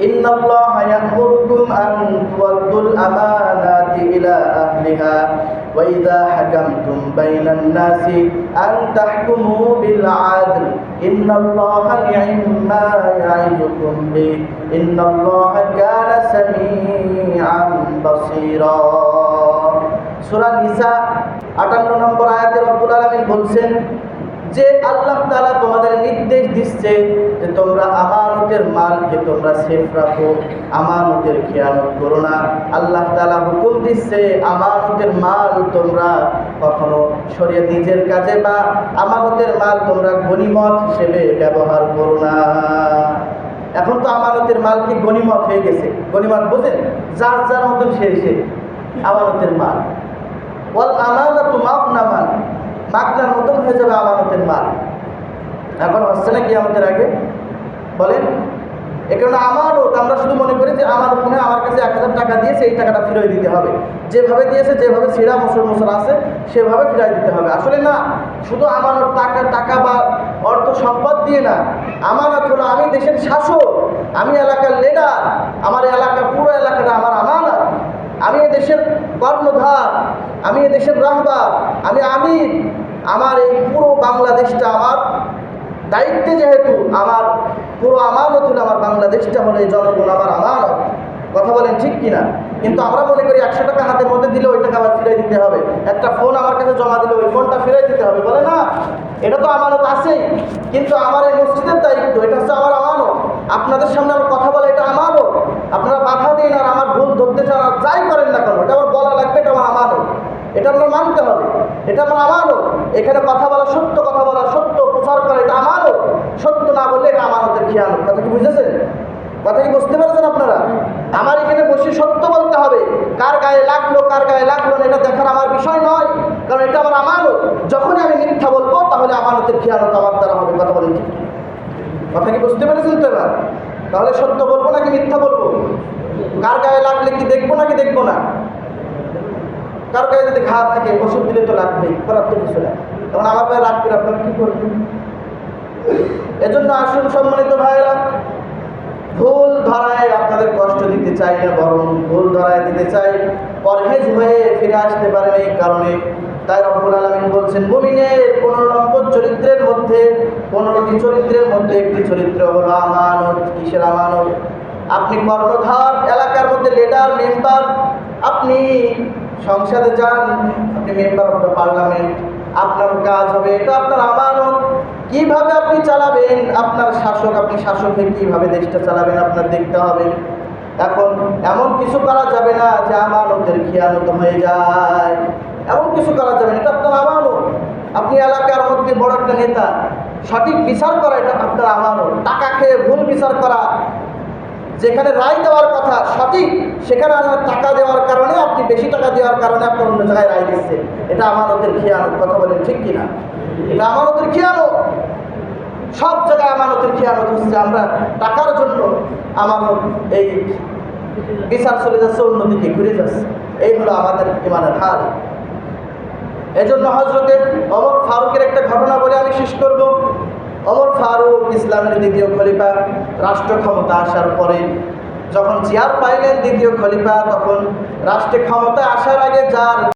إن الله يأمركم أن تؤدوا الأمانات إلى أهلها وإذا حكمتم بين الناس أن تحكموا بالعدل إن الله نعم ما يعظكم به إن الله كان سميعا بصيرا সূরা নিসা 58 নম্বর আয়াতে রব্বুল আলামিন বলছেন যে আল্লাহ তাআলা তোমাদের নির্দেশ দিচ্ছে যে তোমরা আমানতের মালকে তোমরা সেফ রাখো, আমানতের খেয়ানত করো না। আল্লাহ তালা হুকুম দিচ্ছে, আমানতের মাল তোমরা কখনো সরিয়ে নিজের কাজে বা আমানতের মাল তোমরা গনিমত হিসেবে ব্যবহার করো না। এখন তো আমানতের মাল কি গনিমত হয়ে গেছে? গনিমত বোঝেন? যার যার মতন সে আমানতের মাল। ওয়াল না মাগনামান মাগনার মতন হয়ে যাবে আমানতের মাল। এখন হচ্ছে না কি আমাদের আগে। বলেন, এ কারণে আমানত আমরা শুধু মনে করি যে আমার মনে আমার কাছে এক হাজার টাকা দিয়েছে এই টাকাটা ফিরিয়ে দিতে হবে। যেভাবে দিয়েছে, যেভাবে ছিঁড়া মুসল মুসল আছে, সেভাবে ফিরিয়ে দিতে হবে। আসলে না, শুধু আমানত টাকা টাকা বা অর্থ সম্পদ দিয়ে না, আমানত হলো আমি দেশের শাসক, আমি এলাকার লিডার আমার এলাকা, পুরো এলাকাটা আমার আমানত। আমি এ দেশের কর্ণধার, আমি এ দেশের রাহবার, আমি আমির আমার এই পুরো বাংলাদেশটা আমার। দায়িত্বে যেহেতু আমার পুরো আমানত হলো আমার বাংলাদেশটা হলো জনগণ আমার আমানত। কথা বলেন ঠিক কিনা? কিন্তু আমরা মনে করি একশো টাকা হাতের মধ্যে দিলে ওই টাকা আবার ফিরে দিতে হবে। একটা ফোন আমার কাছে জমা দিলে ওই ফোনটা ফিরে দিতে হবে, বলে না? এটা তো আমানত আছেই। কিন্তু আমার এই মসজিদের দায়িত্ব, এটা হচ্ছে আমার আমানত। আপনাদের সামনে আমার কথা বলা এটা আমানত আপনারা বাধা দিন আর আমার ভুল ধরতে চান আর যাই করেন না কেন এটা আমার বলা লাগবে এটা আমার আমানত এটা আপনার মানতে হবে এটা আমার আমানত। এখানে কথা বলা সত্য, কথা বলা সত্য, প্রচার করা এটা আমানত। সত্য না বললে এটা আমানতের খেয়াল কথা কি বুঝেছেন? কথা কি বুঝতে পারছেন আপনারা? আমার এখানে বসে সত্য বলতে হবে। কার গায়ে লাগল, কার গায়ে লাগল না, এটা দেখার আমার বিষয় নয়। কারণ এটা আমার আমানত। যখনই আমি মিথ্যা বলব, তাহলে আমানতের খেয়ালত আমার দ্বারা হবে? কথা বলেন ঠিক। কথা কি বুঝতে পেরেছেন তো এবার? তাহলে সত্য বলব নাকি মিথ্যা বলব? কার গায়ে লাগলে কি দেখব নাকি দেখব না? কার গায়ে যদি ঘা থাকে, ওষুধ দিলে তো লাগবেই করার তো কিছু নাই। তখন আমার গায়ে রাগ করে, আপনারা কি করবেন? এজন্য আসুন সম্মানিত ভাইরা ভুল ধরায় আপনাদের কষ্ট দিতে চাই না, বরং ভুল ধরায় দিতে চাই। পরহেজ হয়ে ফিরে আসতে পারেন এই কারণে। তাই রব্বুল আলমিন বলছেন, মুমিনের পনেরো নম্বর চরিত্রের মধ্যে, পনেরোটি চরিত্রের মধ্যে একটি চরিত্র হলো আমানত। কিসের আমানত? আপনি কর্ণধার, এলাকার মধ্যে লিডার মেম্বার আপনি সংসদে যান, আপনি মেম্বার অফ দ্য পার্লামেন্ট আপনার কাজ হবে, এটা আপনার আমানত। কীভাবে আপনি চালাবেন? আপনার শাসক, আপনি শাসক হয়ে কীভাবে দেশটা চালাবেন? আপনার দেখতে হবে। এখন এমন কিছু করা যাবে না যে আমানতের খেয়ানত হয়ে যায়। এমন কিছু করা যাবে না, এটা আপনার আমানত। আপনি এলাকার মধ্যে বড় একটা নেতা, সঠিক বিচার করা, এটা আপনার আমানত। টাকা খেয়ে ভুল বিচার করা যেখানে রায় দেওয়ার কথা সঠিক, সেখানে টাকা দেওয়ার কারণে, আপনি বেশি টাকা দেওয়ার কারণে আপনার অন্য জায়গায় রায় দিচ্ছে এটা আমানতের খেয়ানত কথা বলেন ঠিক কিনা? এটা আমানতের খেয়ানত সব জায়গায় আমানতের খেয়ানত হচ্ছে, আমরা টাকার জন্য আমানত এই বিচার চলে যাচ্ছে, অন্যদিকে ঘুরে যাচ্ছে। এই হলো আমাদের ইমানের হাল। এজন্য হজরতের অমর ফারুকের একটা ঘটনা বলে আমি শেষ করব। অমর ফারুক ইসলামের দ্বিতীয় খলিফা, রাষ্ট্র ক্ষমতা আসার পরে যখন চেয়ার পাইলেন দ্বিতীয় খলিফা, তখন রাষ্ট্রে ক্ষমতা আসার আগে যার